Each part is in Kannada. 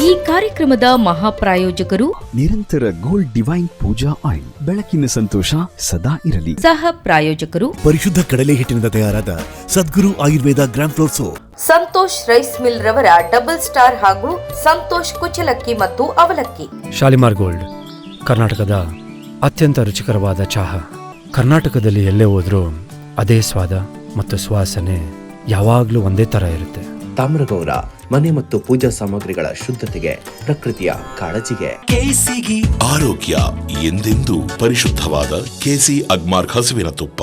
ಈ ಕಾರ್ಯಕ್ರಮದ ಮಹಾಪ್ರಾಯೋಜಕರು ನಿರಂತರ ಗೋಲ್ಡ್ ಡಿವೈನ್ ಪೂಜಾ ಆಯಿಲ್. ಬೆಳಕಿನ ಸಂತೋಷ ಸದಾ ಇರಲಿ. ಸಹ ಪ್ರಾಯೋಜಕರು ಪರಿಶುದ್ಧ ಕಡಲೆ ಹಿಟ್ಟಿನಿಂದ ತಯಾರಾದ Sadguru Ayurveda gram flour soap. Santosh rice mill ರವರ ಡಬಲ್ ಸ್ಟಾರ್ ಹಾಗೂ ಸಂತೋಷ್ ಕುಚಲಕ್ಕಿ ಮತ್ತು ಅವಲಕ್ಕಿ. ಶಾಲಿಮಾರ್ ಗೋಲ್ಡ್ ಕರ್ನಾಟಕದ ಅತ್ಯಂತ ರುಚಿಕರವಾದ ಚಹಾ. ಕರ್ನಾಟಕದಲ್ಲಿ ಎಲ್ಲೇ ಹೋದ್ರೂ ಅದೇ ಸ್ವಾದ ಮತ್ತು ಸುವಾಸನೆ ಯಾವಾಗಲೂ ಒಂದೇ ಥರ ಇರುತ್ತೆ. ತಾಮ್ರಗೌಡ ಮನೆ ಮತ್ತು ಪೂಜಾ ಸಾಮಗ್ರಿಗಳ ಶುದ್ಧತೆಗೆ ಪ್ರಕೃತಿಯ ಕಾಳಜಿಗೆ. ಆರೋಗ್ಯ ಎಂದೆಂದೂ ಪರಿಶುದ್ಧವಾದ ಕೆಸಿ ಅಗ್ಮಾರ್ ಹಸುವಿನ ತುಪ್ಪ.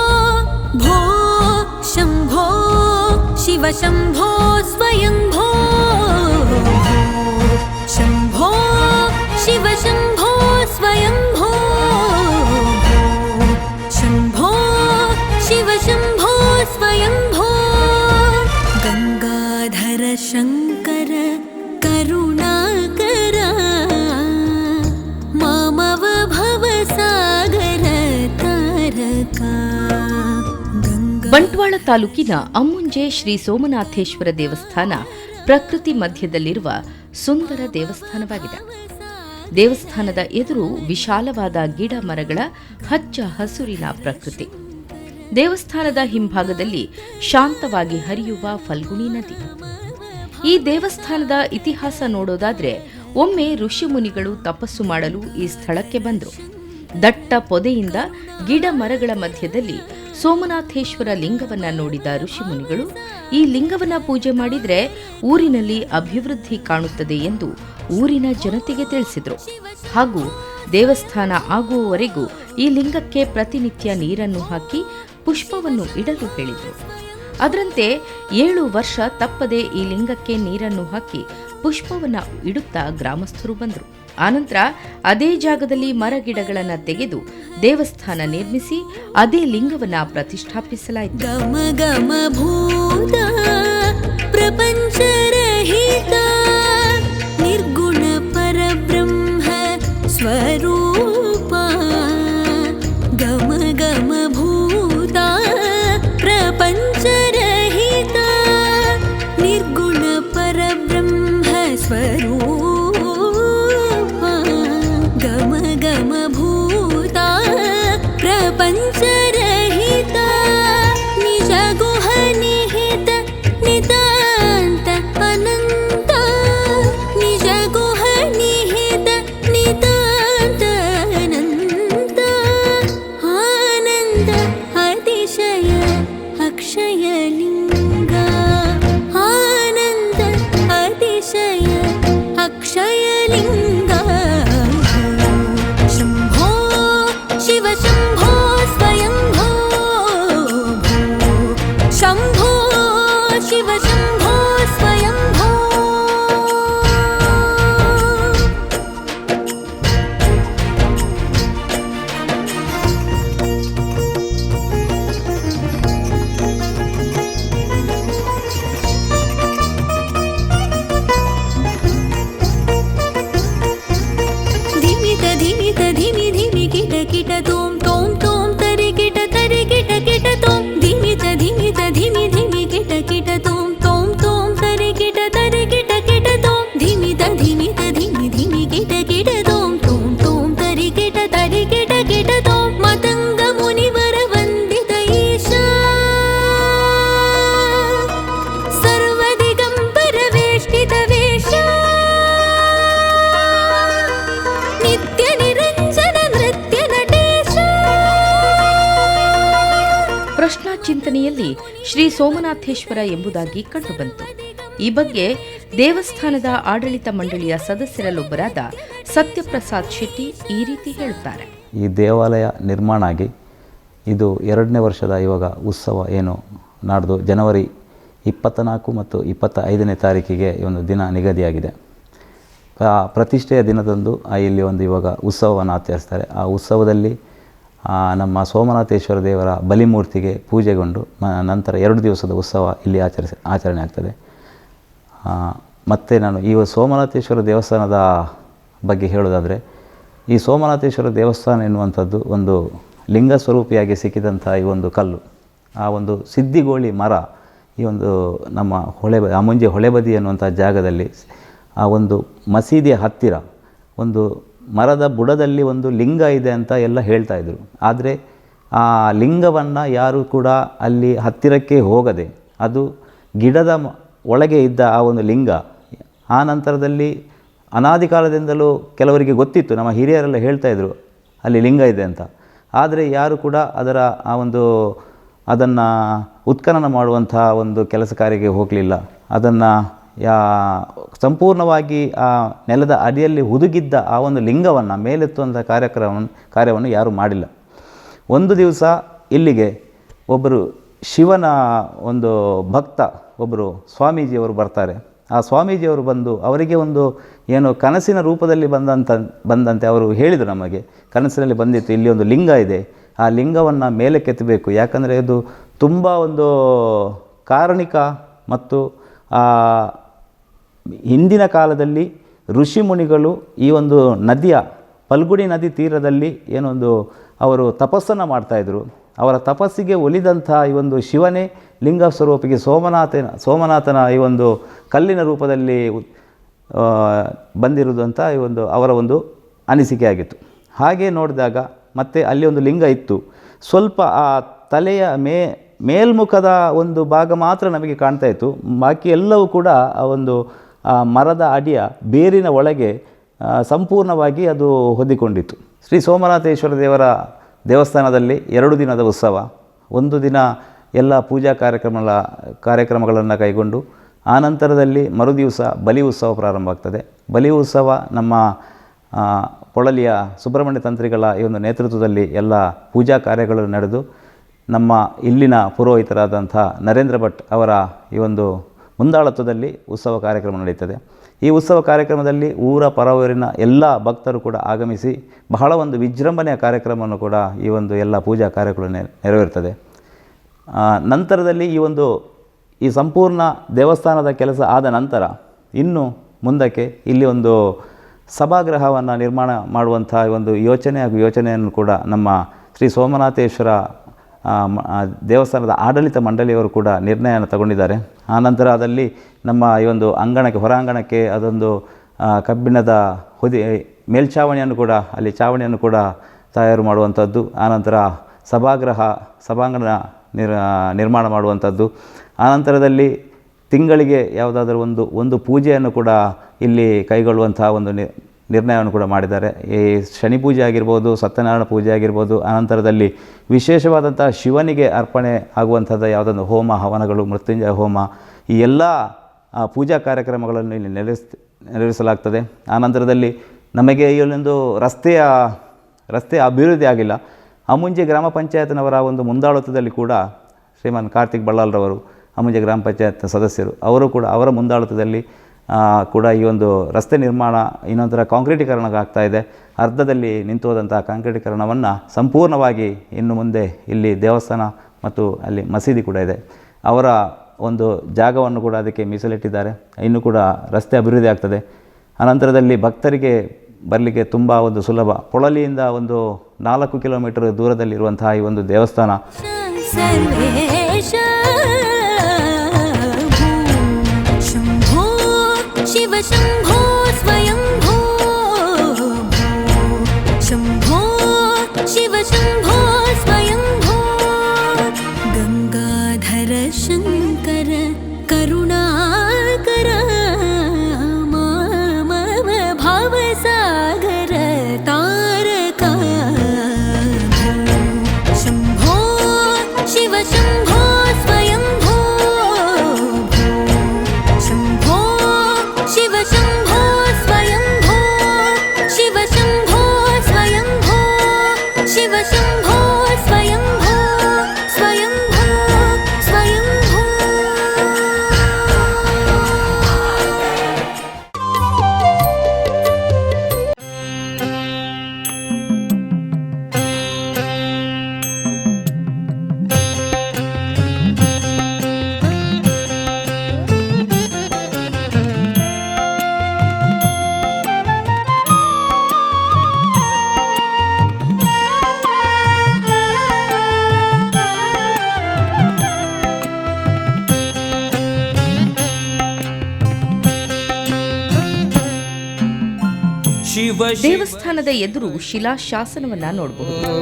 शिव शम्भो शम्भो शिव शम्भो स्वयम्भो। शम्भो शिव शम्भो स्वयम्भो। गङ्गाधर शङ्कर करुणाकर मामव भवसागर तारका। गङ्गा ಬಂಟ್ವಾಳ ತಾಲೂಕಿನ ಅಮ್ಮುಂಜೆ ಶ್ರೀ ಸೋಮನಾಥೇಶ್ವರ ದೇವಸ್ಥಾನ ಪ್ರಕೃತಿ ಮಧ್ಯದಲ್ಲಿರುವ ಸುಂದರ ದೇವಸ್ಥಾನವಾಗಿದೆ. ದೇವಸ್ಥಾನದ ಎದುರು ವಿಶಾಲವಾದ ಗಿಡ ಮರಗಳ ಹಚ್ಚ ಹಸುರಿನ ಪ್ರಕೃತಿ. ದೇವಸ್ಥಾನದ ಹಿಂಭಾಗದಲ್ಲಿ ಶಾಂತವಾಗಿ ಹರಿಯುವ ಫಲ್ಗುಣಿ ನದಿ. ಈ ದೇವಸ್ಥಾನದ ಇತಿಹಾಸ ನೋಡೋದಾದ್ರೆ ಒಮ್ಮೆ ಋಷಿಮುನಿಗಳು ತಪಸ್ಸು ಮಾಡಲು ಈ ಸ್ಥಳಕ್ಕೆ ಬಂದರು. ದಟ್ಟ ಪೊದೆಯಿಂದ ಗಿಡ ಮರಗಳ ಮಧ್ಯದಲ್ಲಿ ಸೋಮನಾಥೇಶ್ವರ ಲಿಂಗವನ್ನ ನೋಡಿದ ಋಷಿಮುನಿಗಳು ಈ ಲಿಂಗವನ್ನ ಪೂಜೆ ಮಾಡಿದ್ರೆ ಊರಿನಲ್ಲಿ ಅಭಿವೃದ್ಧಿ ಕಾಣುತ್ತದೆ ಎಂದು ಊರಿನ ಜನತೆಗೆ ತಿಳಿಸಿದರು. ಹಾಗೂ ದೇವಸ್ಥಾನ ಆಗುವವರೆಗೂ ಈ ಲಿಂಗಕ್ಕೆ ಪ್ರತಿನಿತ್ಯ ನೀರನ್ನು ಹಾಕಿ ಪುಷ್ಪವನ್ನು ಇಡಲು ಹೇಳಿದರು. ಅದರಂತೆ ಏಳು ವರ್ಷ ತಪ್ಪದೆ ಈ ಲಿಂಗಕ್ಕೆ ನೀರನ್ನು ಹಾಕಿ ಪುಷ್ಪವನ್ನು ಇಡುತ್ತಾ ಗ್ರಾಮಸ್ಥರು ಬಂದರು. ಆನಂತರ ಅದೇ ಜಾಗದಲ್ಲಿ ಮರಗಿಡಗಳನ್ನು ತೆಗೆದು ದೇವಸ್ಥಾನ ನಿರ್ಮಿಸಿ ಅದೇ ಲಿಂಗವನ್ನು ಪ್ರತಿಷ್ಠಾಪಿಸಲಾಯಿತು. ಗಮ ಗಮ ಭೂತ ಪ್ರಪಂಚರಹಿತ ನಿರ್ಗುಣ ಪರಬ್ರಹ್ಮ, ಸ್ವರೂಪ agama ಚಿಂತನೆಯಲ್ಲಿ ಶ್ರೀ ಸೋಮನಾಥೇಶ್ವರ ಎಂಬುದಾಗಿ ಕಂಡುಬಂತು. ಈ ಬಗ್ಗೆ ದೇವಸ್ಥಾನದ ಆಡಳಿತ ಮಂಡಳಿಯ ಸದಸ್ಯರಲ್ಲೊಬ್ಬರಾದ ಸತ್ಯಪ್ರಸಾದ್ ಶೆಟ್ಟಿ ಈ ರೀತಿ ಹೇಳುತ್ತಾರೆ. ಈ ದೇವಾಲಯ ನಿರ್ಮಾಣ ಆಗಿ ಇದು ಎರಡನೇ ವರ್ಷದ ಇವಾಗ ಉತ್ಸವ ಏನು ನಾಡ್ದು ಜನವರಿ ಇಪ್ಪತ್ತ ನಾಲ್ಕು ಮತ್ತು ಇಪ್ಪತ್ತ ಐದನೇ ತಾರೀಕಿಗೆ ಒಂದು ದಿನ ನಿಗದಿಯಾಗಿದೆ. ಪ್ರತಿಷ್ಠೆಯ ದಿನದಂದು ಇಲ್ಲಿ ಒಂದು ಇವಾಗ ಉತ್ಸವವನ್ನು ಆಚರಿಸ್ತಾರೆ. ಆ ಉತ್ಸವದಲ್ಲಿ ನಮ್ಮ ಸೋಮನಾಥೇಶ್ವರ ದೇವರ ಬಲಿಮೂರ್ತಿಗೆ ಪೂಜೆಗೊಂಡು ಮ- ನಂತರ ಎರಡು ದಿವಸದ ಉತ್ಸವ ಇಲ್ಲಿ ಆಚರಿಸ, ಆಚರಣೆ ಆಗ್ತದೆ. ಮತ್ತು ನಾನು ಈ ಸೋಮನಾಥೇಶ್ವರ ದೇವಸ್ಥಾನದ ಬಗ್ಗೆ ಹೇಳೋದಾದರೆ, ಈ ಸೋಮನಾಥೇಶ್ವರ ದೇವಸ್ಥಾನ ಎನ್ನುವಂಥದ್ದು ಒಂದು ಲಿಂಗ ಸ್ವರೂಪಿಯಾಗಿ ಸಿಕ್ಕಿದಂಥ ಈ ಒಂದು ಕಲ್ಲು. ಆ ಒಂದು ಸಿದ್ದಿಗೋಳಿ ಮರ, ಈ ಒಂದು ನಮ್ಮ ಹೊಳೆ ಆ ಮುಂಜೆ ಹೊಳೆಬದಿ ಅನ್ನುವಂಥ ಜಾಗದಲ್ಲಿ ಆ ಒಂದು ಮಸೀದಿಯ ಹತ್ತಿರ ಒಂದು ಮರದ ಬುಡದಲ್ಲಿ ಒಂದು ಲಿಂಗ ಇದೆ ಅಂತ ಎಲ್ಲ ಹೇಳ್ತಾ ಇದ್ರು. ಆದರೆ ಆ ಲಿಂಗವನ್ನು ಯಾರು ಕೂಡ ಅಲ್ಲಿ ಹತ್ತಿರಕ್ಕೆ ಹೋಗದೆ, ಅದು ಗಿಡದ ಒಳಗೆ ಇದ್ದ ಆ ಒಂದು ಲಿಂಗ, ಆ ನಂತರದಲ್ಲಿ ಅನಾದಿ ಕಾಲದಿಂದಲೂ ಕೆಲವರಿಗೆ ಗೊತ್ತಿತ್ತು, ನಮ್ಮ ಹಿರಿಯರೆಲ್ಲ ಹೇಳ್ತಾ ಇದ್ರು ಅಲ್ಲಿ ಲಿಂಗ ಇದೆ ಅಂತ. ಆದರೆ ಯಾರು ಕೂಡ ಅದರ ಆ ಒಂದು ಅದನ್ನು ಉತ್ಖನನ ಮಾಡುವಂತಹ ಒಂದು ಕೆಲಸ ಕಾರ್ಯಕ್ಕೆ ಹೋಗಲಿಲ್ಲ. ಅದನ್ನು ಯಾ, ಸಂಪೂರ್ಣವಾಗಿ ಆ ನೆಲದ ಅಡಿಯಲ್ಲಿ ಹುದುಗಿದ್ದ ಆ ಒಂದು ಲಿಂಗವನ್ನು ಮೇಲೆತ್ತುವಂಥ ಕಾರ್ಯಕ್ರಮ ಕಾರ್ಯವನ್ನು ಯಾರೂ ಮಾಡಿಲ್ಲ. ಒಂದು ದಿವಸ ಇಲ್ಲಿಗೆ ಒಬ್ಬರು ಶಿವನ ಒಂದು ಭಕ್ತ, ಒಬ್ಬರು ಸ್ವಾಮೀಜಿಯವರು ಬರ್ತಾರೆ. ಆ ಸ್ವಾಮೀಜಿಯವರು ಬಂದು ಅವರಿಗೆ ಒಂದು ಏನು ಕನಸಿನ ರೂಪದಲ್ಲಿ ಬಂದಂತ, ಬಂದಂತೆ ಅವರು ಹೇಳಿದರು ನಮಗೆ. ಕನಸಿನಲ್ಲಿ ಬಂದಿತ್ತು, ಇಲ್ಲಿ ಒಂದು ಲಿಂಗ ಇದೆ. ಆ ಲಿಂಗವನ್ನು ಮೇಲೆ ಕೆತ್ತಬೇಕು ಯಾಕಂದರೆ ಇದು ತುಂಬ ಒಂದು ಕಾರಣಿಕ ಮತ್ತು ಹಿಂದಿನ ಕಾಲದಲ್ಲಿ ಋಷಿ ಮುನಿಗಳು ಈ ಒಂದು ನದಿಯ, ಪಲ್ಗುಡಿ ನದಿ ತೀರದಲ್ಲಿ ಏನೊಂದು ಅವರು ತಪಸ್ಸನ್ನು ಮಾಡ್ತಾಯಿದ್ರು ಅವರ ತಪಸ್ಸಿಗೆ ಒಲಿದಂಥ ಈ ಒಂದು ಶಿವನೇ ಲಿಂಗ ಸ್ವರೂಪಿಗೆ ಸೋಮನಾಥನ ಸೋಮನಾಥನ ಈ ಒಂದು ಕಲ್ಲಿನ ರೂಪದಲ್ಲಿ ಬಂದಿರೋದು ಅಂತ ಈ ಒಂದು ಅವರ ಒಂದು ಅನಿಸಿಕೆ ಆಗಿತ್ತು. ಹಾಗೆ ನೋಡಿದಾಗ ಮತ್ತೆ ಅಲ್ಲಿ ಒಂದು ಲಿಂಗ ಇತ್ತು. ಸ್ವಲ್ಪ ಆ ತಲೆಯ ಮೇ, ಮೇಲ್ಮುಖದ ಒಂದು ಭಾಗ ಮಾತ್ರ ನಮಗೆ ಕಾಣ್ತಾ ಇತ್ತು. ಬಾಕಿ ಎಲ್ಲವೂ ಕೂಡ ಆ ಒಂದು ಆ ಮರದ ಅಡಿಯ ಬೇರಿನ ಒಳಗೆ ಸಂಪೂರ್ಣವಾಗಿ ಅದು ಹೊಂದಿಕೊಂಡಿತ್ತು ಶ್ರೀ ಸೋಮನಾಥೇಶ್ವರ ದೇವರ ದೇವಸ್ಥಾನದಲ್ಲಿ ಎರಡು ದಿನದ ಉತ್ಸವ. ಒಂದು ದಿನ ಎಲ್ಲ ಪೂಜಾ ಕಾರ್ಯಕ್ರಮಗಳ, ಕಾರ್ಯಕ್ರಮಗಳನ್ನು ಕೈಗೊಂಡು ಆನಂತರದಲ್ಲಿ ಮರುದಿವಸ ಬಲಿ ಉತ್ಸವ ಪ್ರಾರಂಭ ಆಗ್ತದೆ. ಬಲಿ ಉತ್ಸವ ನಮ್ಮ ಪೊಳಲಿಯ ಸುಬ್ರಹ್ಮಣ್ಯ ತಂತ್ರಿಗಳ ಈ ಒಂದು ನೇತೃತ್ವದಲ್ಲಿ ಎಲ್ಲ ಪೂಜಾ ಕಾರ್ಯಗಳು ನಡೆದು, ನಮ್ಮ ಇಲ್ಲಿನ ಪುರೋಹಿತರಾದಂಥ ನರೇಂದ್ರ ಭಟ್ ಅವರ ಈ ಒಂದು ಮುಂದಾಳತ್ವದಲ್ಲಿ ಉತ್ಸವ ಕಾರ್ಯಕ್ರಮ ನಡೆಯುತ್ತದೆ ಈ ಉತ್ಸವ ಕಾರ್ಯಕ್ರಮದಲ್ಲಿ ಊರ ಪರವೂರಿನ ಎಲ್ಲ ಭಕ್ತರು ಕೂಡ ಆಗಮಿಸಿ ಬಹಳ ಒಂದು ವಿಜೃಂಭಣೆಯ ಕಾರ್ಯಕ್ರಮವನ್ನು ಕೂಡ ಈ ಒಂದು ಎಲ್ಲ ಪೂಜಾ ಕಾರ್ಯಗಳು ನೆರವೇರ್ತದೆ. ನಂತರದಲ್ಲಿ ಈ ಒಂದು ಈ ಸಂಪೂರ್ಣ ದೇವಸ್ಥಾನದ ಕೆಲಸ ಆದ ನಂತರ ಇನ್ನು ಮುಂದಕ್ಕೆ ಇಲ್ಲಿ ಒಂದು ಸಭಾಗೃಹವನ್ನು ನಿರ್ಮಾಣ ಮಾಡುವಂತಹ ಒಂದು ಯೋಚನೆ ಹಾಗೂ ಯೋಚನೆಯನ್ನು ಕೂಡ ನಮ್ಮ ಶ್ರೀ ಸೋಮನಾಥೇಶ್ವರ ದೇವಸ್ಥಾನದ ಆಡಳಿತ ಮಂಡಳಿಯವರು ಕೂಡ ನಿರ್ಣಯನ ತಗೊಂಡಿದ್ದಾರೆ. ಆನಂತರ ಅದಲ್ಲಿ ನಮ್ಮ ಈ ಒಂದು ಅಂಗಣಕ್ಕೆ ಹೊರಾಂಗಣಕ್ಕೆ ಅದೊಂದು ಕಬ್ಬಿಣದ ಹೊದಿ, ಮೇಲ್ಛಾವಣಿಯನ್ನು ಕೂಡ, ಅಲ್ಲಿ ಚಾವಣಿಯನ್ನು ಕೂಡ ತಯಾರು ಮಾಡುವಂಥದ್ದು ಆನಂತರ ಸಭಾಗೃಹ ಸಭಾಂಗಣ ನಿರ್ ನಿರ್ಮಾಣ ಮಾಡುವಂಥದ್ದು. ಆನಂತರದಲ್ಲಿ ತಿಂಗಳಿಗೆ ಯಾವುದಾದ್ರೂ ಒಂದು ಒಂದು ಪೂಜೆಯನ್ನು ಕೂಡ ಇಲ್ಲಿ ಕೈಗೊಳ್ಳುವಂತಹ ಒಂದು ನಿರ್ಣಯವನ್ನು ಕೂಡ ಮಾಡಿದ್ದಾರೆ. ಈ ಶನಿ ಪೂಜೆ ಆಗಿರ್ಬೋದು ಸತ್ಯನಾರಾಯಣ ಪೂಜೆ ಆಗಿರ್ಬೋದು ಆನಂತರದಲ್ಲಿ ವಿಶೇಷವಾದಂಥ ಶಿವನಿಗೆ ಅರ್ಪಣೆ ಆಗುವಂಥದ್ದು ಯಾವುದೊಂದು ಹೋಮ ಹವನಗಳು ಮೃತ್ಯುಂಜಯ ಹೋಮ ಈ ಎಲ್ಲ ಪೂಜಾ ಕಾರ್ಯಕ್ರಮಗಳನ್ನು ಇಲ್ಲಿ ನೆಲೆಸ್ ನೆರವೇರಿಸಲಾಗ್ತದೆ ಆನಂತರದಲ್ಲಿ ನಮಗೆ ಈ ಒಂದು ರಸ್ತೆಯ ರಸ್ತೆ ಅಭಿವೃದ್ಧಿ ಆಗಿಲ್ಲ. ಅಮುಂಜೆ ಗ್ರಾಮ ಪಂಚಾಯತ್ನವರ ಒಂದು ಮುಂದಾಳತ್ವದಲ್ಲಿ ಕೂಡ ಶ್ರೀಮಾನ್ ಕಾರ್ತಿಕ್ ಬಳ್ಳಾಲ್ರವರು ಅಮುಂಜೆ ಗ್ರಾಮ ಪಂಚಾಯತ್ ಸದಸ್ಯರು. ಅವರು ಕೂಡ ಅವರ ಮುಂದಾಳತ್ವದಲ್ಲಿ ಆ, ಕೂಡ ಈ ಒಂದು ರಸ್ತೆ ನಿರ್ಮಾಣ ಇನ್ನೊಂಥರ ಕಾಂಕ್ರೀಟೀಕರಣ ಇದೆ. ಅರ್ಧದಲ್ಲಿ ನಿಂತು ಹೋದಂಥ ಕಾಂಕ್ರೀಟೀಕರಣವನ್ನು ಸಂಪೂರ್ಣವಾಗಿ ಇನ್ನು ಮುಂದೆ ಇಲ್ಲಿ ದೇವಸ್ಥಾನ ಮತ್ತು ಅಲ್ಲಿ ಮಸೀದಿ ಕೂಡ ಇದೆ. ಅವರ ಒಂದು ಜಾಗವನ್ನು ಕೂಡ ಅದಕ್ಕೆ ಮೀಸಲಿಟ್ಟಿದ್ದಾರೆ. ಇನ್ನು ಕೂಡ ರಸ್ತೆ ಅಭಿವೃದ್ಧಿ ಆಗ್ತದೆ. ಅನಂತರದಲ್ಲಿ ಭಕ್ತರಿಗೆ ಬರಲಿಕ್ಕೆ ತುಂಬ ಒಂದು ಸುಲಭ. ಪೊಳಲಿಯಿಂದ ಒಂದು ನಾಲ್ಕು ಕಿಲೋಮೀಟರ್ ದೂರದಲ್ಲಿರುವಂತಹ ಈ ಒಂದು ದೇವಸ್ಥಾನ. ದೇವಸ್ಥಾನದ ಎದುರು ಶಿಲಾಶಾಸನವನ್ನ ನೋಡಬಹುದು.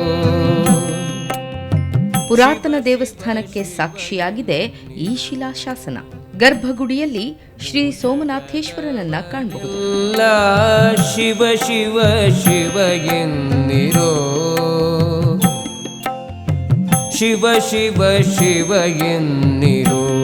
ಪುರಾತನ ದೇವಸ್ಥಾನಕ್ಕೆ ಸಾಕ್ಷಿಯಾಗಿದೆ ಈ ಶಿಲಾಶಾಸನ. ಗರ್ಭಗುಡಿಯಲ್ಲಿ ಶ್ರೀ ಸೋಮನಾಥೇಶ್ವರನನ್ನ ಕಾಣಬಹುದು. ಶಿವ ಶಿವ ಶಿವ ಎಂದಿರೋ. ಶಿವ ಶಿವ ಶಿವ ಎನ್ನಿರೋ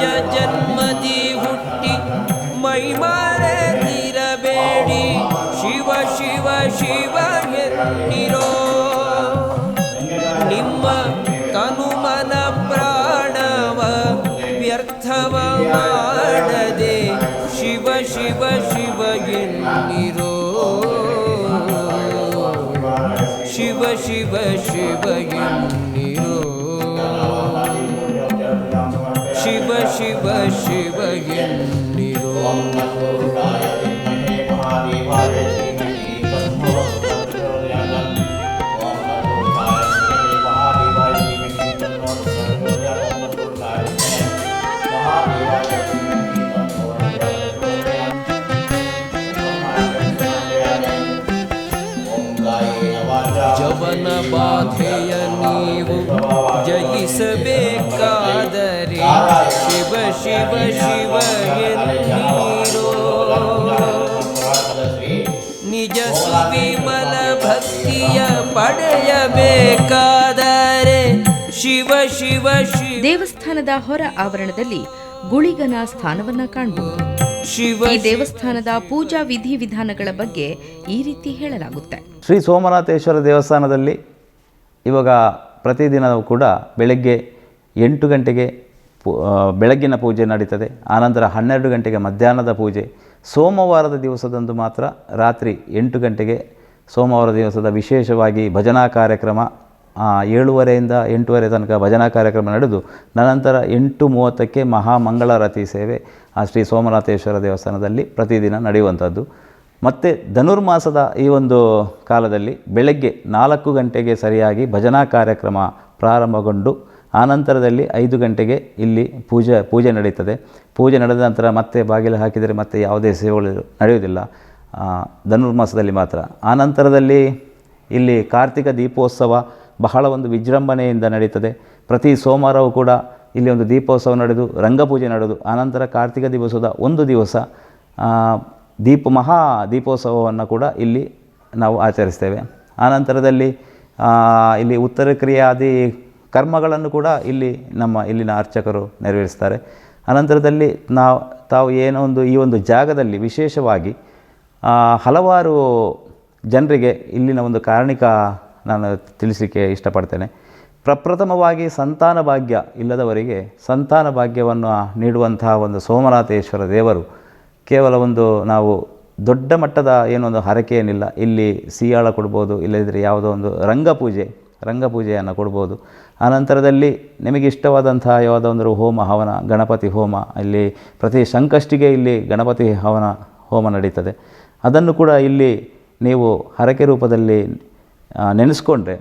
ಜನ್ಮದಿ ಹುಟ್ಟಿ ಮೈಮಾರದಿರಬೇಡಿ ಶಿವ ಶಿವ ಶಿವ ಎನ್ನಿರೋ ಶಿವ ಶಿವ ಶಿವ ಎನ್ನಿರೋ ಜವನ ಬಾಧೆಯ ನೀವು ಜಯಿಸಬೇಕಾದರೆ ಶಿವ ಶಿವ ಶಿವ ಎನ್ನೀರೋ. ನಿಜ ಸುವಿಮಲ ಭಕ್ತಿಯ ಪಡೆಯಬೇಕಾದರೆ ಶಿವ ಶಿವ ಶಿವ. ದೇವಸ್ಥಾನದ ಹೊರ ಆವರಣದಲ್ಲಿ ಗುಳಿಗನ ಸ್ಥಾನವನ್ನ ಕಾಣಬಹುದು ಶಿವ ಈ ದೇವಸ್ಥಾನದ ಪೂಜಾ ವಿಧಿ ವಿಧಾನಗಳ ಬಗ್ಗೆ ಈ ರೀತಿ ಹೇಳಲಾಗುತ್ತೆ. ಶ್ರೀ ಸೋಮನಾಥೇಶ್ವರ ದೇವಸ್ಥಾನದಲ್ಲಿ ಇವಾಗ ಪ್ರತಿದಿನವೂ ಕೂಡ ಬೆಳಗ್ಗೆ ಎಂಟು ಗಂಟೆಗೆ ಬೆಳಗ್ಗಿನ ಪೂಜೆ ನಡೀತದೆ. ಆನಂತರ ಹನ್ನೆರಡು ಗಂಟೆಗೆ ಮಧ್ಯಾಹ್ನದ ಪೂಜೆ. ಸೋಮವಾರದ ದಿವಸದಂದು ಮಾತ್ರ ರಾತ್ರಿ ಎಂಟು ಗಂಟೆಗೆ ಸೋಮವಾರ ದಿವಸದ ವಿಶೇಷವಾಗಿ ಭಜನಾ ಕಾರ್ಯಕ್ರಮ ಏಳುವರೆಯಿಂದ ಎಂಟೂವರೆ ತನಕ ಭಜನಾ ಕಾರ್ಯಕ್ರಮ ನಡೆದು, ನಂತರ ಎಂಟು ಮೂವತ್ತಕ್ಕೆ ಮಹಾಮಂಗಳಾರತಿ ಸೇವೆ ಆ ಶ್ರೀ ಸೋಮನಾಥೇಶ್ವರ ದೇವಸ್ಥಾನದಲ್ಲಿ ಪ್ರತಿದಿನ ನಡೆಯುವಂಥದ್ದು. ಮತ್ತು ಧನುರ್ಮಾಸದ ಈ ಒಂದು ಕಾಲದಲ್ಲಿ ಬೆಳಗ್ಗೆ ನಾಲ್ಕು ಗಂಟೆಗೆ ಸರಿಯಾಗಿ ಭಜನಾ ಕಾರ್ಯಕ್ರಮ ಪ್ರಾರಂಭಗೊಂಡು ಆನಂತರದಲ್ಲಿ ಐದು ಗಂಟೆಗೆ ಇಲ್ಲಿ ಪೂಜೆ ಪೂಜೆ ನಡೀತದೆ. ಪೂಜೆ ನಡೆದ ನಂತರ ಮತ್ತೆ ಬಾಗಿಲು ಹಾಕಿದರೆ ಮತ್ತೆ ಯಾವುದೇ ಸೇವೆಗಳು ನಡೆಯುವುದಿಲ್ಲ. ಧನುರ್ಮಾಸದಲ್ಲಿ ಮಾತ್ರ. ಆನಂತರದಲ್ಲಿ ಇಲ್ಲಿ ಕಾರ್ತಿಕ ದೀಪೋತ್ಸವ ಬಹಳ ಒಂದು ವಿಜೃಂಭಣೆಯಿಂದ ನಡೀತದೆ. ಪ್ರತಿ ಸೋಮವಾರವೂ ಕೂಡ ಇಲ್ಲಿ ಒಂದು ದೀಪೋತ್ಸವ ನಡೆದು, ರಂಗಪೂಜೆ ನಡೆದು ಆನಂತರ ಕಾರ್ತಿಕ ದಿವಸದ ಒಂದು ದಿವಸ ದೀಪ, ಮಹಾ ದೀಪೋತ್ಸವವನ್ನು ಕೂಡ ಇಲ್ಲಿ ನಾವು ಆಚರಿಸ್ತೇವೆ. ಆನಂತರದಲ್ಲಿ ಇಲ್ಲಿ ಉತ್ತರ ಕ್ರಿಯಾದಿ ಕರ್ಮಗಳನ್ನು ಕೂಡ ಇಲ್ಲಿ ನಮ್ಮ ಇಲ್ಲಿನ ಅರ್ಚಕರು ನೆರವೇರಿಸ್ತಾರೆ. ಅನಂತರದಲ್ಲಿ ನಾವು, ತಾವು ಏನೋ ಒಂದು ಈ ಒಂದು ಜಾಗದಲ್ಲಿ ವಿಶೇಷವಾಗಿ ಹಲವಾರು ಜನರಿಗೆ ಇಲ್ಲಿನ ಒಂದು ಕಾರಣಿಕ ನಾನು ತಿಳಿಸಲಿಕ್ಕೆ ಇಷ್ಟಪಡ್ತೇನೆ. ಪ್ರಪ್ರಥಮವಾಗಿ ಸಂತಾನ ಭಾಗ್ಯ ಇಲ್ಲದವರಿಗೆ ಸಂತಾನ ಭಾಗ್ಯವನ್ನು ನೀಡುವಂತಹ ಒಂದು ಸೋಮನಾಥೇಶ್ವರ ದೇವರು ಕೇವಲ ಒಂದು ನಾವು ದೊಡ್ಡ ಮಟ್ಟದ ಏನೊಂದು ಹರಕೆ ಏನಿಲ್ಲ ಇಲ್ಲಿ ಸೀಯಾಳ ಕೊಡ್ಬೋದು ಇಲ್ಲದಿದ್ದರೆ ಯಾವುದೋ ಒಂದು ರಂಗಪೂಜೆ ರಂಗಪೂಜೆಯನ್ನು ಕೊಡ್ಬೋದು. ಆನಂತರದಲ್ಲಿ ನಿಮಗೆ ಇಷ್ಟವಾದಂತಹ ಯಾವುದೋ ಒಂದು ಹೋಮ, ಹವನ, ಗಣಪತಿ ಹೋಮ, ಇಲ್ಲಿ ಪ್ರತಿ ಸಂಕಷ್ಟಿಗೆ ಇಲ್ಲಿ ಗಣಪತಿ ಹವನ ಹೋಮ ನಡೀತದೆ. ಅದನ್ನು ಕೂಡ ಇಲ್ಲಿ ನೀವು ಹರಕೆ ರೂಪದಲ್ಲಿ ನೆನೆಸ್ಕೊಂಡ್ರೆ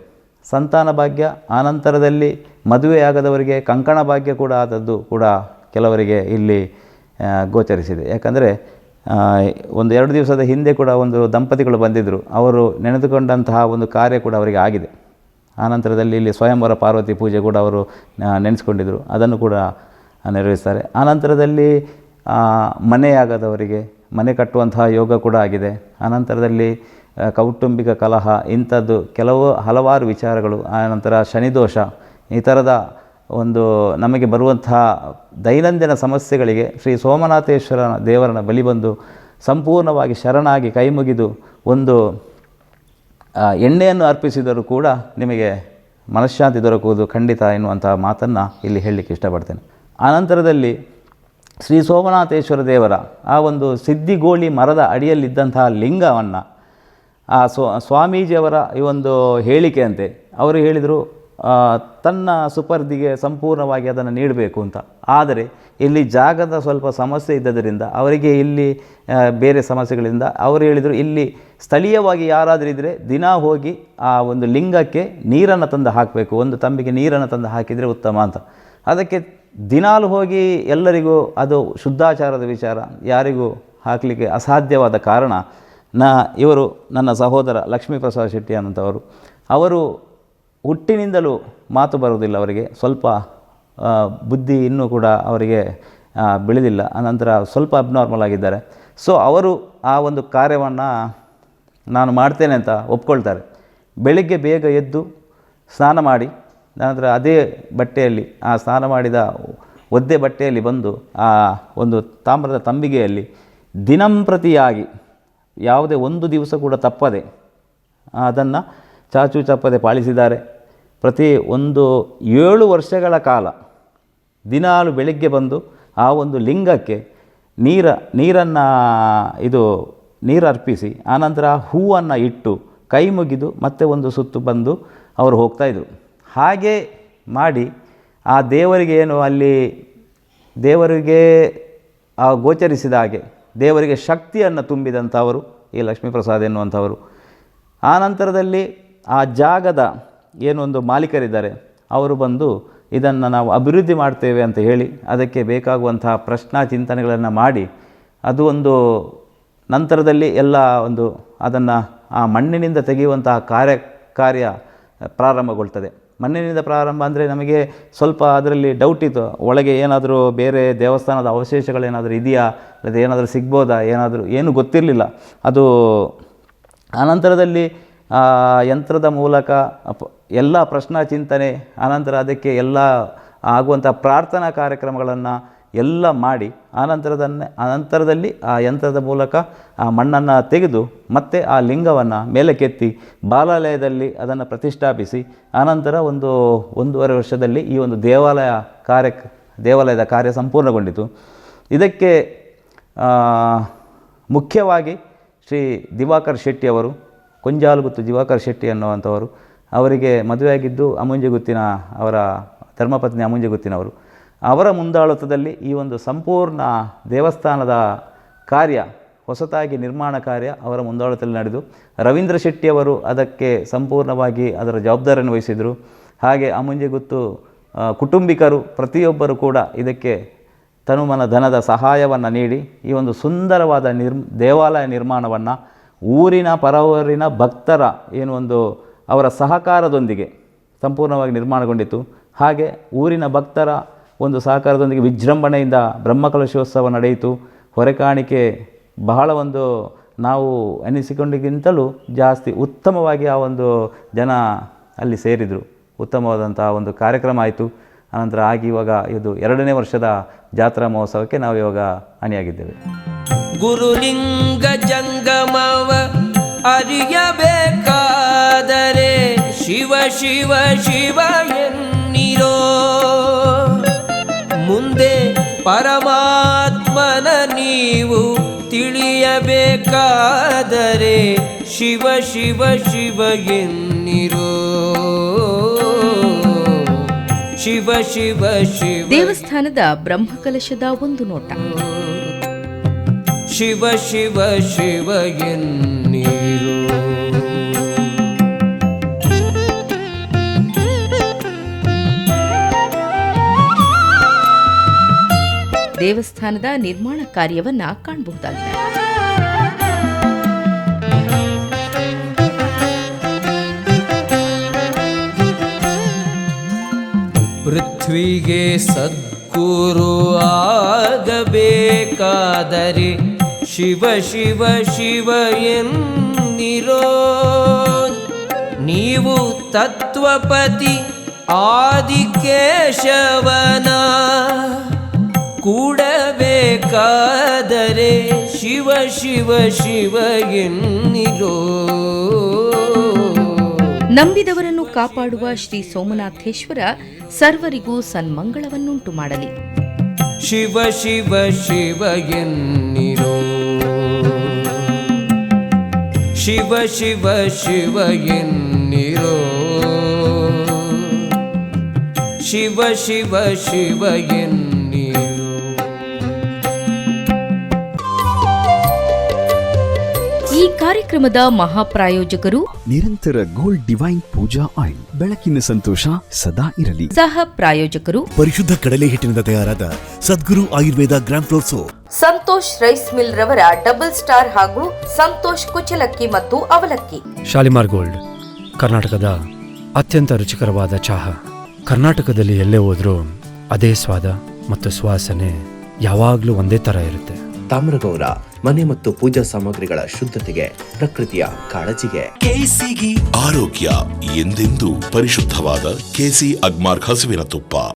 ಸಂತಾನ ಭಾಗ್ಯ ಆನಂತರದಲ್ಲಿ ಮದುವೆಯಾಗದವರಿಗೆ ಕಂಕಣ ಭಾಗ್ಯ ಕೂಡ ಆದದ್ದು ಕೂಡ ಕೆಲವರಿಗೆ ಇಲ್ಲಿ ಗೋಚರಿಸಿದೆ. ಯಾಕಂದರೆ ಒಂದು ಎರಡು ದಿವಸದ ಹಿಂದೆ ಕೂಡ ಒಂದು ದಂಪತಿಗಳು ಬಂದಿದ್ದರು ಅವರು ನೆನೆದುಕೊಂಡಂತಹ ಒಂದು ಕಾರ್ಯ ಕೂಡ ಅವರಿಗೆ ಆಗಿದೆ. ಆನಂತರದಲ್ಲಿ ಇಲ್ಲಿ ಸ್ವಯಂವರ ಪಾರ್ವತಿ ಪೂಜೆ ಕೂಡ ಅವರು ನೆನೆಸ್ಕೊಂಡಿದ್ದರು ಅದನ್ನು ಕೂಡ ನೆರವೇರಿಸ್ತಾರೆ. ಆನಂತರದಲ್ಲಿ ಮನೆಯಾಗದವರಿಗೆ ಮನೆ ಕಟ್ಟುವಂತಹ ಯೋಗ ಕೂಡ ಆಗಿದೆ. ಆನಂತರದಲ್ಲಿ ಕೌಟುಂಬಿಕ ಕಲಹ, ಇಂಥದ್ದು ಕೆಲವು ಹಲವಾರು ವಿಚಾರಗಳು ಆನಂತರ ಶನಿದೋಷ ಈ ಥರದ ಒಂದು ನಮಗೆ ಬರುವಂತಹ ದೈನಂದಿನ ಸಮಸ್ಯೆಗಳಿಗೆ ಶ್ರೀ ಸೋಮನಾಥೇಶ್ವರ ದೇವರನ ಬಲಿ ಬಂದು ಸಂಪೂರ್ಣವಾಗಿ ಶರಣಾಗಿ ಕೈ ಮುಗಿದು ಒಂದು ಎಣ್ಣೆಯನ್ನು ಅರ್ಪಿಸಿದರೂ ಕೂಡ ನಿಮಗೆ ಮನಃಶಾಂತಿ ದೊರಕುವುದು ಖಂಡಿತ ಎನ್ನುವಂತಹ ಮಾತನ್ನು ಇಲ್ಲಿ ಹೇಳಲಿಕ್ಕೆ ಇಷ್ಟಪಡ್ತೇನೆ. ಆನಂತರದಲ್ಲಿ ಶ್ರೀ ಸೋಮನಾಥೇಶ್ವರ ದೇವರ ಆ ಒಂದು ಸಿದ್ಧಿಗೋಳಿ ಮರದ ಅಡಿಯಲ್ಲಿದ್ದಂತಹ ಲಿಂಗವನ್ನು ಆ ಸ್ವ, ಸ್ವಾಮೀಜಿಯವರ ಈ ಒಂದು ಹೇಳಿಕೆಯಂತೆ ಅವರು ಹೇಳಿದರು ತನ್ನ ಸುಪರ್ದಿಗೆ ಸಂಪೂರ್ಣವಾಗಿ ಅದನ್ನು ನೀಡಬೇಕು ಅಂತ. ಆದರೆ ಇಲ್ಲಿ ಜಾಗದ ಸ್ವಲ್ಪ ಸಮಸ್ಯೆ ಇದ್ದದರಿಂದ, ಅವರಿಗೆ ಇಲ್ಲಿ ಬೇರೆ ಸಮಸ್ಯೆಗಳಿಂದ ಅವರು ಹೇಳಿದರು, ಇಲ್ಲಿ ಸ್ಥಳೀಯವಾಗಿ ಯಾರಾದರೂ ಇದ್ದರೆ ದಿನ ಹೋಗಿ ಆ ಒಂದು ಲಿಂಗಕ್ಕೆ ನೀರನ್ನು ತಂದು ಹಾಕಬೇಕು. ಒಂದು ತಂಬಿಗೆ ನೀರನ್ನು ತಂದು ಹಾಕಿದರೆ ಉತ್ತಮ ಅಂತ. ಅದಕ್ಕೆ ದಿನಾಲು ಹೋಗಿ ಎಲ್ಲರಿಗೂ ಅದು ಶುದ್ಧಾಚಾರದ ವಿಚಾರ, ಯಾರಿಗೂ ಹಾಕಲಿಕ್ಕೆ ಅಸಾಧ್ಯವಾದ ಕಾರಣ, ನಾ, ಇವರು ನನ್ನ ಸಹೋದರ ಲಕ್ಷ್ಮೀಪ್ರಸಾದ್ ಶೆಟ್ಟಿ ಅನ್ನಂಥವರು ಅವರು ಹುಟ್ಟಿನಿಂದಲೂ ಮಾತು ಬರುವುದಿಲ್ಲ ಅವರಿಗೆ. ಸ್ವಲ್ಪ ಬುದ್ಧಿ ಇನ್ನೂ ಕೂಡ ಅವರಿಗೆ ಬೆಳೆದಿಲ್ಲ. ಅನಂತರ ಸ್ವಲ್ಪ ಅಬ್ನಾರ್ಮಲ್ ಆಗಿದ್ದಾರೆ. ಸೊ ಅವರು ಆ ಒಂದು ಕಾರ್ಯವನ್ನು ನಾನು ಮಾಡ್ತೇನೆ ಅಂತ ಒಪ್ಕೊಳ್ತಾರೆ. ಬೆಳಿಗ್ಗೆ ಬೇಗ ಎದ್ದು ಸ್ನಾನ ಮಾಡಿ, ನಂತರ ಅದೇ ಬಟ್ಟೆಯಲ್ಲಿ, ಆ ಸ್ನಾನ ಮಾಡಿದ ಒದ್ದೆ ಬಟ್ಟೆಯಲ್ಲಿ ಬಂದು, ಆ ಒಂದು ತಾಮ್ರದ ತಂಬಿಗೆಯಲ್ಲಿ ದಿನಂಪ್ರತಿಯಾಗಿ ಯಾವುದೇ ಒಂದು ದಿವಸ ಕೂಡ ತಪ್ಪದೆ, ಅದನ್ನು ಚಾಚು ತಪ್ಪದೆ ಪಾಲಿಸಿದ್ದಾರೆ. ಪ್ರತಿ ಒಂದು ಏಳು ವರ್ಷಗಳ ಕಾಲ ದಿನಾಲು ಬೆಳಗ್ಗೆ ಬಂದು ಆ ಒಂದು ಲಿಂಗಕ್ಕೆ ನೀರ, ನೀರನ್ನು, ಇದು ನೀರು ಅರ್ಪಿಸಿ ಆನಂತರ ಹೂವನ್ನು ಇಟ್ಟು ಕೈ ಮುಗಿದು ಮತ್ತೆ ಒಂದು ಸುತ್ತು ಬಂದು ಅವರು ಹೋಗ್ತಾಯಿದ್ರು ಹಾಗೆ ಮಾಡಿ ಆ ದೇವರಿಗೆ ಏನು ಅಲ್ಲಿ ದೇವರಿಗೆ, ಆ ಗೋಚರಿಸಿದ ಹಾಗೆ ದೇವರಿಗೆ ಶಕ್ತಿಯನ್ನು ತುಂಬಿದಂಥವರು ಈ ಲಕ್ಷ್ಮೀಪ್ರಸಾದ್ ಎನ್ನುವಂಥವರು. ಆ ನಂತರದಲ್ಲಿ ಆ ಜಾಗದ ಏನೊಂದು ಮಾಲೀಕರಿದ್ದಾರೆ, ಅವರು ಬಂದು ಇದನ್ನು ನಾವು ಅಭಿವೃದ್ಧಿ ಮಾಡ್ತೇವೆ ಅಂತ ಹೇಳಿ ಅದಕ್ಕೆ ಬೇಕಾಗುವಂತಹ ಪ್ರಶ್ನಾ ಚಿಂತನೆಗಳನ್ನು ಮಾಡಿ, ಅದು ಒಂದು ನಂತರದಲ್ಲಿ ಎಲ್ಲ ಒಂದು ಅದನ್ನು ಆ ಮಣ್ಣಿನಿಂದ ತೆಗೆಯುವಂತಹ ಕಾರ್ಯ ಕಾರ್ಯ ಪ್ರಾರಂಭಗೊಳ್ತದೆ. ಮಣ್ಣಿನಿಂದ ಪ್ರಾರಂಭ ಅಂದರೆ ನಮಗೆ ಸ್ವಲ್ಪ ಅದರಲ್ಲಿ ಡೌಟ್ ಇತ್ತು, ಒಳಗೆ ಏನಾದರೂ ಬೇರೆ ದೇವಸ್ಥಾನದ ಅವಶೇಷಗಳೇನಾದರೂ ಇದೆಯಾ ಅದು ಏನಾದರೂ ಸಿಗ್ಬೋದಾ, ಏನಾದರೂ ಏನು ಗೊತ್ತಿರಲಿಲ್ಲ. ಅದು ಆನಂತರದಲ್ಲಿ ನಂತರದಲ್ಲಿ ಯಂತ್ರದ ಮೂಲಕ ಎಲ್ಲ ಪ್ರಶ್ನಾ ಚಿಂತನೆ, ಆನಂತರ ಅದಕ್ಕೆ ಎಲ್ಲ ಆಗುವಂಥ ಪ್ರಾರ್ಥನಾ ಕಾರ್ಯಕ್ರಮಗಳನ್ನು ಎಲ್ಲ ಮಾಡಿ, ಆನಂತರದನ್ನೇ, ಆನಂತರದಲ್ಲಿ ಆ ಯಂತ್ರದ ಮೂಲಕ ಆ ಮಣ್ಣನ್ನು ತೆಗೆದು ಮತ್ತೆ ಆ ಲಿಂಗವನ್ನು ಮೇಲಕ್ಕೆತ್ತಿ ಬಾಲಾಲಯದಲ್ಲಿ ಅದನ್ನು ಪ್ರತಿಷ್ಠಾಪಿಸಿ, ಆನಂತರ ಒಂದು ಒಂದೂವರೆ ವರ್ಷದಲ್ಲಿ ಈ ಒಂದು ದೇವಾಲಯ ಕಾರ್ಯ ದೇವಾಲಯದ ಕಾರ್ಯ ಸಂಪೂರ್ಣಗೊಂಡಿತು. ಇದಕ್ಕೆ ಮುಖ್ಯವಾಗಿ ಶ್ರೀ ದಿವಾಕರ್ ಶೆಟ್ಟಿ ಅವರು ಕೊಂಜಾಲಗುತ್ತು ದಿವಾಕರ್ ಶೆಟ್ಟಿ ಅನ್ನುವಂಥವರು ಅವರಿಗೆ ಮದುವೆಯಾಗಿದ್ದು ಅಮುಂಜಗುತ್ತಿನ ಅವರ ಧರ್ಮಪತ್ನಿ ಅಮುಂಜಗುತ್ತಿನವರು ಅವರ ಮುಂದಾಳತ್ವದಲ್ಲಿ ಈ ಒಂದು ಸಂಪೂರ್ಣ ದೇವಸ್ಥಾನದ ಕಾರ್ಯ, ಹೊಸತಾಗಿ ನಿರ್ಮಾಣ ಕಾರ್ಯ ಅವರ ಮುಂದಾಳತ್ವದಲ್ಲಿ ನಡೆದು, ರವೀಂದ್ರ ಶೆಟ್ಟಿಯವರು ಅದಕ್ಕೆ ಸಂಪೂರ್ಣವಾಗಿ ಅದರ ಜವಾಬ್ದಾರಿಯನ್ನು ವಹಿಸಿದರು. ಹಾಗೆ ಅಮುಂಜಗುತ್ತು ಕುಟುಂಬಿಕರು ಪ್ರತಿಯೊಬ್ಬರು ಕೂಡ ಇದಕ್ಕೆ ತನುಮನ ಧನದ ಸಹಾಯವನ್ನು ನೀಡಿ, ಈ ಒಂದು ಸುಂದರವಾದ ನಿರ್ ದೇವಾಲಯ ನಿರ್ಮಾಣವನ್ನು ಊರಿನ ಪರವರಿನ ಭಕ್ತರ ಏನು ಒಂದು ಅವರ ಸಹಕಾರದೊಂದಿಗೆ ಸಂಪೂರ್ಣವಾಗಿ ನಿರ್ಮಾಣಗೊಂಡಿತು. ಹಾಗೆ ಊರಿನ ಭಕ್ತರ ಒಂದು ಸಹಕಾರದೊಂದಿಗೆ ವಿಜೃಂಭಣೆಯಿಂದ ಬ್ರಹ್ಮಕಲಶೋತ್ಸವ ನಡೆಯಿತು. ಹೊರೆಕಾಣಿಕೆ ಬಹಳ ಒಂದು ನಾವು ಎನಿಸಿಕೊಂಡಿಗಿಂತಲೂ ಜಾಸ್ತಿ ಉತ್ತಮವಾಗಿ ಆ ಒಂದು ಜನ ಅಲ್ಲಿ ಸೇರಿದರು. ಉತ್ತಮವಾದಂಥ ಒಂದು ಕಾರ್ಯಕ್ರಮ ಆಯಿತು. ಅನಂತರ ಆಗಿ ಇವಾಗ ಇದು ಎರಡನೇ ವರ್ಷದ ಜಾತ್ರಾ ಮಹೋತ್ಸವಕ್ಕೆ ನಾವು ಇವಾಗ ಅಣಿಯಾಗಿದ್ದೇವೆ. ಗುರುಲಿಂಗ ಜಂಗಮವ ಅರಿಯಬೇಕಾದರೆ ಶಿವ ಶಿವ ಶಿವ ಎನ್ನಿರೋ. ಮುಂದೆ ಪರಮಾತ್ಮನ ನೀವು ತಿಳಿಯಬೇಕಾದರೆ ಶಿವ ಶಿವ ಶಿವ ಎನ್ನಿರೋ. ಶಿವ ಶಿವ ಶಿವ ದೇವಸ್ಥಾನದ ಬ್ರಹ್ಮಕಲಶದ ಒಂದು ನೋಟ. ಶಿವ ಶಿವ ಶಿವ ಎನ್ನೀರು. ದೇವಸ್ಥಾನದ ನಿರ್ಮಾಣ ಕಾರ್ಯವನ್ನ ಕಾಣಬಹುದಾಗಿದೆ. ಪೃಥ್ವಿಗೆ ಸದ್ಗುರು ಆಗಬೇಕಾದರೆ ಶಿವ ಶಿವ ಶಿವ ಎನ್ನಿರೋ ನೀವು ತತ್ವಪತಿ ಆದಿಕೇಶವನ. ಕೂಡಬೇಕಾದರೆ ಶಿವ ಶಿವ ಶಿವ ಎನ್ನಿರೋ. ನಂಬಿದವರನ್ನು ಕಾಪಾಡುವ ಶ್ರೀ ಸೋಮನಾಥೇಶ್ವರ ಸರ್ವರಿಗೂ ಸನ್ಮಂಗಳವನ್ನುಂಟು ಮಾಡಲಿ. ಶಿವ ಶಿವ ಶಿವ ಎನ್ನಿರೋ. ಶಿವ ಶಿವ ಶಿವ ಎನ್ನಿರೋ. ಶಿವ ಶಿವ ಶಿವ ಎನ್ನಿರೋ. ಕಾರ್ಯಕ್ರಮದ ಮಹಾಪ್ರಾಯೋಜಕರು ನಿರಂತರ ಗೋಲ್ಡ್ ಡಿವೈನ್ ಪೂಜಾ ಆಯಿಲ್. ಬೆಳಕಿನ ಸಂತೋಷ ಸದಾ ಇರಲಿ. ಸಹ ಪ್ರಾಯೋಜಕರು ಪರಿಶುದ್ಧ ಕಡಲೆ ಹಿಟ್ಟಿನಿಂದ ತಯಾರಾದ Sadguru Ayurveda gram flour soap Santosh rice mill ರವರ ಡಬಲ್ ಸ್ಟಾರ್ ಹಾಗೂ ಸಂತೋಷ್ ಕುಚಲಕ್ಕಿ ಮತ್ತು ಅವಲಕ್ಕಿ. ಶಾಲಿಮಾರ್ ಗೋಲ್ಡ್ ಕರ್ನಾಟಕದ ಅತ್ಯಂತ ರುಚಿಕರವಾದ ಚಹಾ. ಕರ್ನಾಟಕದಲ್ಲಿ ಎಲ್ಲೇ ಹೋದ್ರೂ ಅದೇ ಸ್ವಾದ ಮತ್ತು ಸುವಾಸನೆ ಯಾವಾಗಲೂ ಒಂದೇ ಥರ ಇರುತ್ತೆ. ತಾಮ್ರಗೌಡ ಮನೆ ಮತ್ತು ಪೂಜಾ ಸಾಮಗ್ರಿಗಳ ಶುದ್ಧತೆಗೆ ಪ್ರಕೃತಿಯ ಕಾಳಜಿಗೆ. ಆರೋಗ್ಯ ಎಂದೆಂದೂ ಪರಿಶುದ್ಧವಾದ ಕೆಸಿ ಅಗ್ಮಾರ್ಕ್ ಹಸುವಿನ ತುಪ್ಪ.